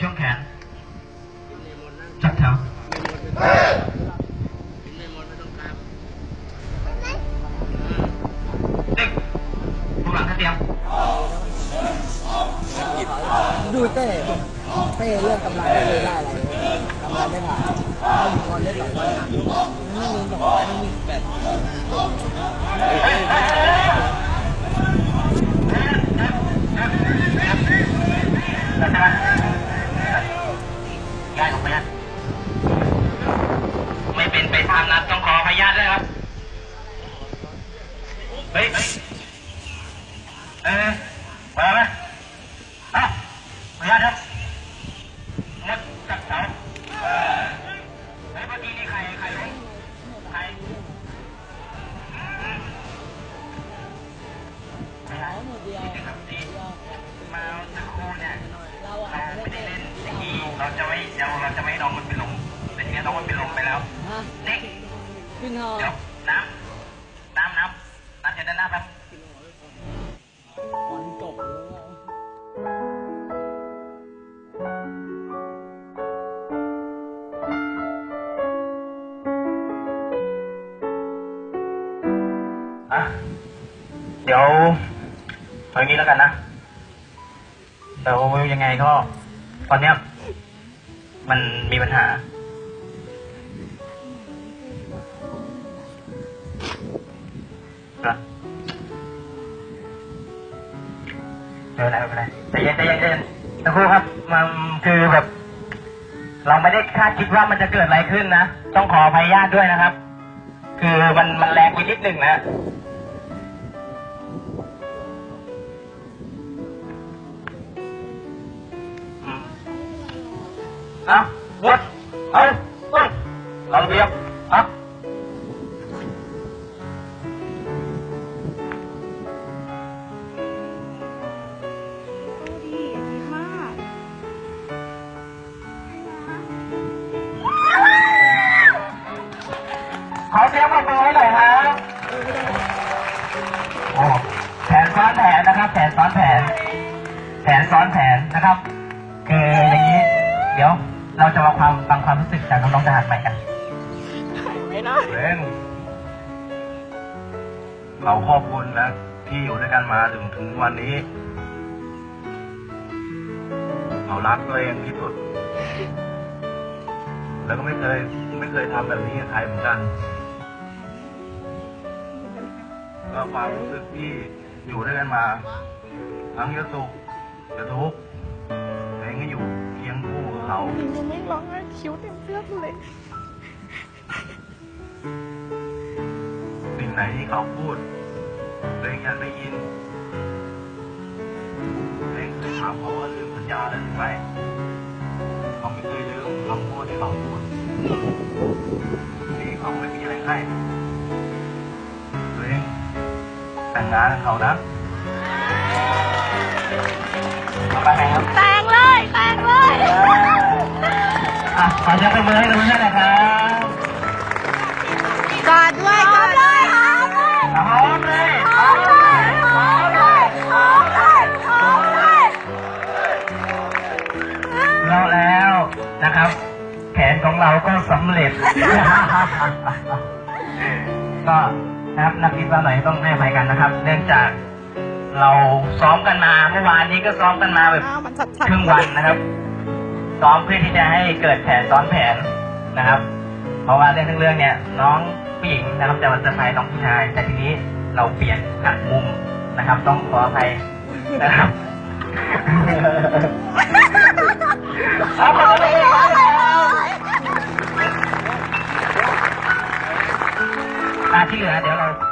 จัดแถวเด็กผู้หลังท่าเตียมดูเต้เต้เรื่องกำไรไม่เคยได้อะไรเลยกำไรไม่ผ่านถ้ามีคนเล่นสองคนไม่มีสองคนไม่มีแบบ เฮ้ยเฮ้ยเออมาไหมอะพยาธิครับงดจับเสาเออเฮ้ยเมื่อกี้นี่ใครใครล้มใครพยาธิหมดเดียวครับที่มาสักครู่เนี่ยเราเราอะไม่ได้เล่นสกีเราจะไม่เราเราจะไม่ให้น้องมันเป็นลมแต่ทีนี้น้องมันเป็นลมไปแล้วฮะเด็กขึ้นหอเดี๋ยวน้ำน้ำน้ำน้ำจะด้านหน้าแป๊บบอลจบอะเดี๋ยวเอาอย่างนี้แล้วกันนะเดี๋ยวยังไงก็ ตอนเนี้ยมันมีปัญหา เหรอไม่เป็นไรไม่เป็นไรใจเย็นใจเย็นใจเย็นทั้งคู่ครับมันคือแบบ เราไม่ได้คาดคิดว่ามันจะเกิดอะไรขึ้นนะ ต้องขออภัยญาติด้วยนะครับ คือมันมันแรงไปนิดหนึ่งนะอืมเอาวุดเอาวุดเราเรียบ บมือให้หน่อยครับโอ้แผนซ้อนแผนนะครับ แผนซ้อนแผน แผนซ้อนแผนนะครับคืออย่างนี้ เดี๋ยวเราจะมาความฟังความรู้สึกจากน้องๆทหารใหม่กันไม่นะเล่นเราขอบคุณนะ ที่อยู่ด้วยกันมาถึงถึงวันนี้ เรารักตัวเองที่สุด แล้วก็ไม่เคยไม่เคยทำแบบนี้กับใครเหมือนกัน ก็ความรู้สึกที่อยู่ด้วยกันมา ทั้งยสุขยทุกข์เองก็อยู่เคียงคู่กับเขายังไม่ร้องไห้คิ้วเต็มเสื้อเลยสิ่งไหนที่เขาพูดตัวเองอยากได้ยินตัวเองเคยถามเขาว่าลืมสัญญาแล้วหรือไม่เขาไม่เคยลืมคำพูดที่เขาพูด แต่งงานกับเขานะต่อไปไหนครับแต่งเลยแต่งเลยอะขอเสียงปรบมือให้น้องๆหน่อยครับกอดด้วยกอดเลยหอมเลยพร้อมเลยหอมเลยหอมเลยหอมเลยหอมเลยเราแล้วนะครับ แผนของเราก็สำเร็จ ก็ นะครับนักกีฬาหน่อยต้องให้อภัยกันนะครับ เนื่องจากเราซ้อมกันมาเมื่อวานนี้ก็ซ้อมกันมาแบบอ้าวมันชัดๆครึ่งวันนะครับซ้อมเพื่อที่จะให้เกิดแผนซ้อนแผนนะครับ เพราะว่าเรื่องทั้งเรื่องเนี่ยน้องผู้หญิงนะครับจะมาเซอร์ไพรส์น้องผู้ชาย แต่ทีนี้เราเปลี่ยนหักมุมนะครับ ต้องขออภัยนะครับ 进来的了。